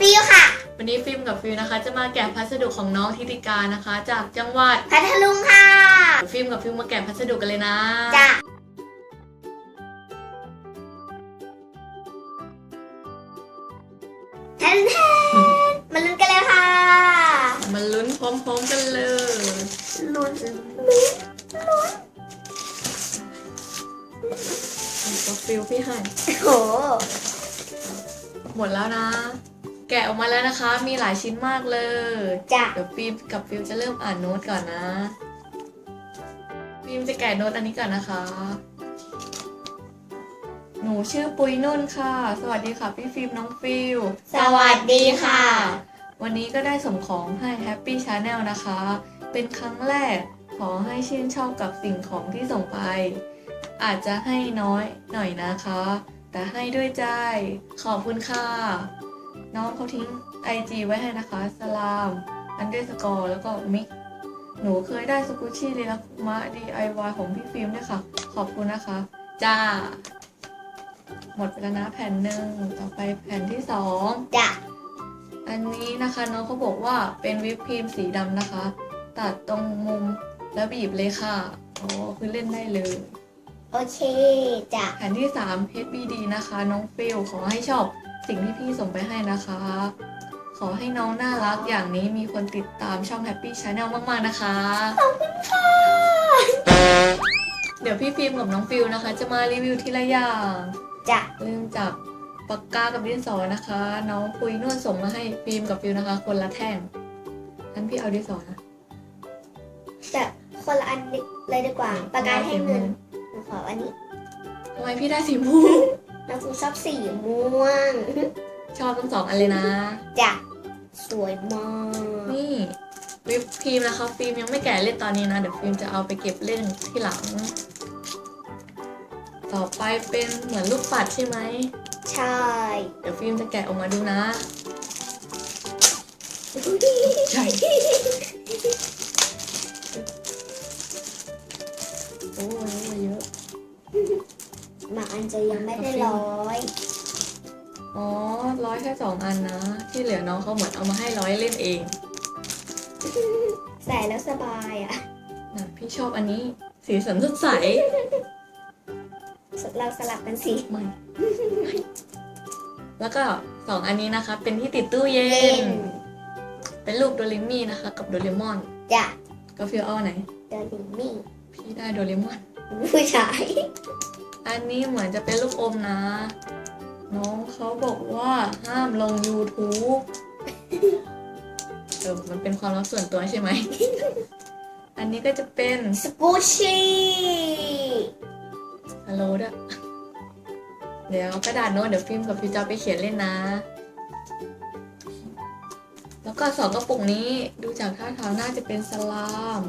ฟิวค่ะ วันนี้ฟิล์มกับฟิลนะคะ จะมาแกะพัสดุของน้องทิติการนะคะ จากจังหวัดพัทลุงค่ะเดี๋ยวฟิล์มกับฟิลมาแกะพัสดุกันเลยนะ จ้ะแทนแทนมาลุ้นกันเลยค่ะมาลุ้นพร้อมๆกันเลย ลุ้นก็ฟิลพี่ให้โห หมดแล้วนะ แกะออกมาแล้วนะคะ มีหลายชิ้นมากเลย จ้ะ เดี๋ยวฟิล์มกับฟิลจะเริ่มอ่านโน้ตก่อนนะ ฟิล์มจะแกะโน้ตอันนี้ก่อนนะคะ หนูชื่อปุยนุ่นค่ะ สวัสดีค่ะ พี่ฟิล์มน้องฟิลสวัสดีค่ะ วันนี้ก็ได้ส่งของให้ Happy Channel นะคะ เป็นครั้งแรกขอให้ชื่นชอบกับสิ่งของที่ส่งไป อาจจะให้น้อยหน่อยนะคะ แต่ให้ด้วยใจ ขอบคุณค่ะ น้องเขาทิ้ง IG ไว้ให้นะคะสลามอันเดอร์สกอร์แล้วก็มิกหนูเคยได้สกุชชี่ลีลาคุมะ DIY ของพี่ฟิล์มด้วยค่ะ ขอบคุณนะคะ จ้า หมดไปแล้วนะแผ่นหนึ่งต่อไปแผ่นที่สองจ้ะอันนี้นะคะน้องเขาบอกว่าเป็นวิปครีมสีดำนะคะ ตัดตรงมุมแล้วบีบเลยค่ะอ๋อคือเล่นได้เลย โอเคจ้ะแผ่นที่3 HBD นะคะ น้องฟิลขอให้ชอบ สิ่งที่พี่ส่งไปให้นะคะ ขอให้น้องน่ารักอย่างนี้มีคนติดตามช่อง Happy Channel มากๆนะคะ ขอบคุณค่ะ เดี๋ยวพี่ฟิล์มกับน้องฟิลนะคะ จะมารีวิวทีละอย่างจ้ะเริ่มจากปากกากับดินสอนะคะ น้องปุยนวดส่งมาให้ฟิล์มกับฟิลนะคะ คนละแท่งงั้นพี่เอาดินสอนะ แต่คนละอันเลยดีกว่า ปากกาให้เงินหนูขออันนี้ทำไมพี่ได้สีม่วง น้องฟิวชอบสีม่วงชอบทั้งสองอันเลยนะ จ้ะสวยมาก นี่วิปครีมนะคะฟิล์มยังไม่แกะเล่นตอนนี้นะ เดี๋ยวฟิล์มจะเอาไปเก็บเล่นที่หลัง ต่อไปเป็นเหมือนลูกปัดใช่ไหม ใช่เดี๋ยวฟิล์มจะแกะออกมาดูนะ ใช่ โอ้ยเยอะ บางอันจะยังไม่ได้ร้อยอ๋อร้อยแค่สองอันนะ ที่เหลือน้องเขาเหมือนเอามาให้ร้อยเล่นเอง ใส่แล้วสบายอะนะพี่ชอบอันนี้ สีสันสดใส เราสลับกันสิไม่ แล้วก็สองอันนี้นะคะ เป็นที่ติดตู้เย็เล่นนเป็นรูปโดเรมี่นะคะ กับโดเรมอน จ้ะก็ฟิลเอาอันไหนเดลิมี่ พี่ได้โดเรมอน ผู้ชาย อันนี้เหมือนจะเป็นลูกอมนะ น้องเขาบอกว่าห้ามลง YouTube เออมันเป็นความลับส่วนตัวใช่ไหม อันนี้ก็จะเป็นสกูชี่ฮัลโหลด้วยเดี๋ยวกระดาษโน้ตเดี๋ยวฟิล์มกับฟิวจะเอาไปเขียนเล่นนะ แล้วก็สองกระปุกนี้ดูจากท่าทางน่าจะเป็นสลาม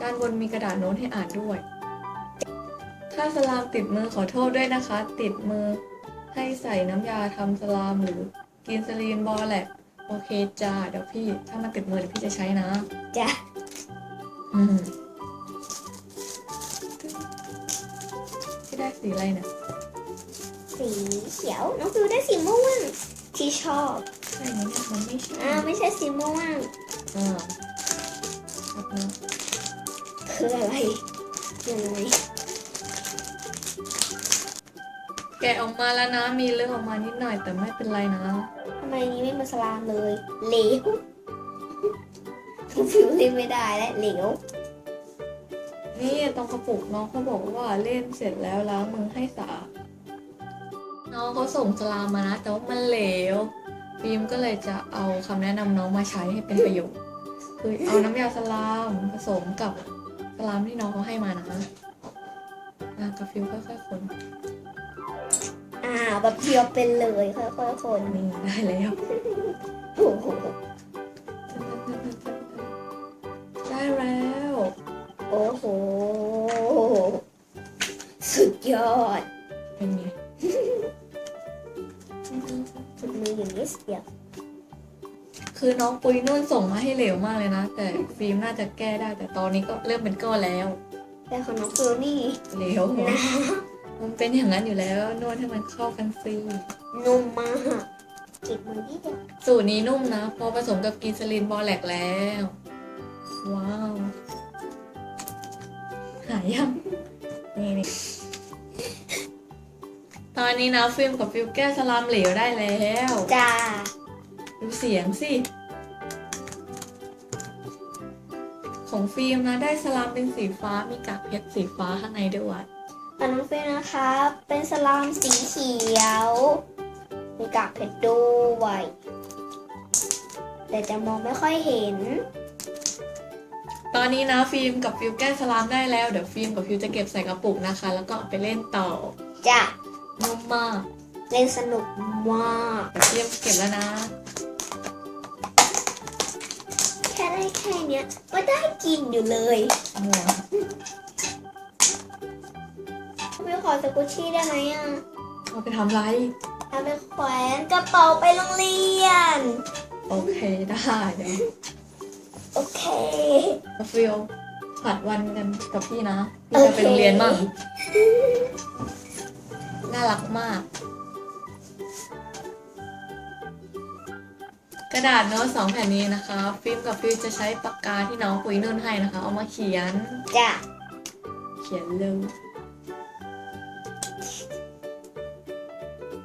ด้านบนมีกระดาษโน้ตให้อ่านด้วย ถ้าสลามติดมือขอโทษด้วยนะคะ ติดมือให้ใส่น้ำยาทำสลามหรือกินสลีนบอลแหละ โอเคจ้าเดี๋ยวพี่ ถ้ามันติดมือเดี๋ยวพี่จะใช้นะ จ้ะอืมพี่ได้สีอะไรเนี่ย สีเขียวน้องฟิวได้สีม่วงที่ชอบใช่ไหมเนี่ยมันไม่ใช่อ่าไม่ใช่สีม่วงอ่าครับนะคืออะไรยังไงะออกมาแล้วนะ มีเลือดออกมานิดหน่อยแต่ไม่เป็นไรนะ ทำไมนี้ไม่มาสลามเลยเหลวน้องฟิวเล่นไม่ได้และเหลวนี่ตรงกระปุกน้องเขาบอกว่าเล่นเสร็จแล้วล้างมือให้สะอาดน้องเขาส่งสลามมานะแต่ว่ามันเหลวฟิล์มก็เลยจะเอาคำแนะนำน้องมาใช้ให้เป็นประโยชน์คือเอาน้ำยาสลามผสมกับสลามที่น้องเขาให้มานะนะกับฟิลค่อยๆคน อ่าแบบเดียวเป็นเลยค่อยๆคนนี่ได้แล้วโอ้โหได้แล้วโอ้โหสุดยอดเป็นไงสุดมืออย่างนี้เดียวคือน้องปุยนุ่นส่งมาให้เหลวมากเลยนะ แต่ฟิล์มน่าจะแก้ได้แต่ตอนนี้ก็เริ่มเป็นก้อนแล้ว แต่ของน้องฟิวนี่เหลว มันเป็นอย่างนั้นอยู่แล้วนวดให้มันเข้ากันฟรีนุ่มมากเก็บมือนิดเดียวสูตรนี้นุ่มนะ พอผสมกับกรีซาลินบอแลกแล้ว ว้าว หายยัง นี่นี่ตอนนี้นะฟิล์มกับฟิลแก้สลามเหลวได้แล้วจ้าดูเสียงสิ ของฟิล์มนะได้สลามเป็นสีฟ้ามีกากเพชรสีฟ้าข้างในด้วย อันน้องเฟนนะคะ เป็นสลามสีเขียว มีกากเพชรด้วยแต่จะมองไม่ค่อยเห็น ตอนนี้นะฟิล์มกับฟิลแก้สลามได้แล้ว เดี๋ยวฟิล์มกับฟิลจะเก็บใส่กระปุกนะคะ แล้วก็เอาไปเล่นต่อจ้ะนุ่มมากเล่นสนุกมากเดี๋ยวฟิล์มเก็บแล้วนะ แค่ได้แค่เนี้ยก็ได้กินอยู่เลยหมวไม่ข อสกุชชี่ได้ไหมอะเอาไปทำไรทำเป็นแขวนกระเป๋าไปโรงเรียน โอเคได้เดี๋ยวโอเคฟิลผัดวันกันกับพี่นะพี่จะไปโรงเรียนบ้างน่ารักมาก กระดาษโน้ตสองแผ่นนี้นะคะ ฟิล์มกับฟิลจะใช้ปากกาที่น้องปุยนุ่นให้นะคะ เอามาเขียน จ้ะ เขียนเลย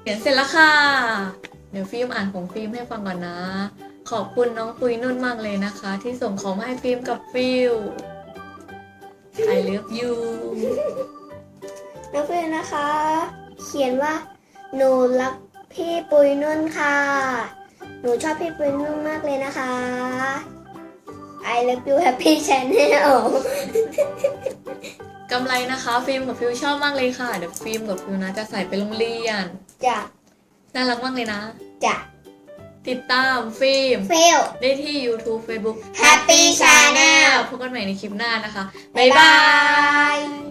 เขียนเสร็จแล้วค่ะ เดี๋ยวฟิล์มอ่านของฟิล์มให้ฟังก่อนนะ ขอบคุณน้องปุยนุ่นมากเลยนะคะ ที่ส่งของมาให้ฟิล์มกับฟิล I love you น้องเฟนนะคะ เขียนว่าหนูรักพี่ปุยนุ่นค่ะ หนูชอบพี่ปุยนุ่นมากเลยนะคะ I love you happy channel กำไรนะคะฟิล์มกับฟิลชอบมากเลยค่ะ เดี๋ยวฟิล์มกับฟิลนะจะใส่ไปโรงเรียนจ้ะน่ารักมากเลยนะจ้ะติดตามฟิล์มเฟลได้ที่ YouTube Facebook Happy Channel พบกันใหม่ในคลิปหน้านะคะ บ๊ายบาย ย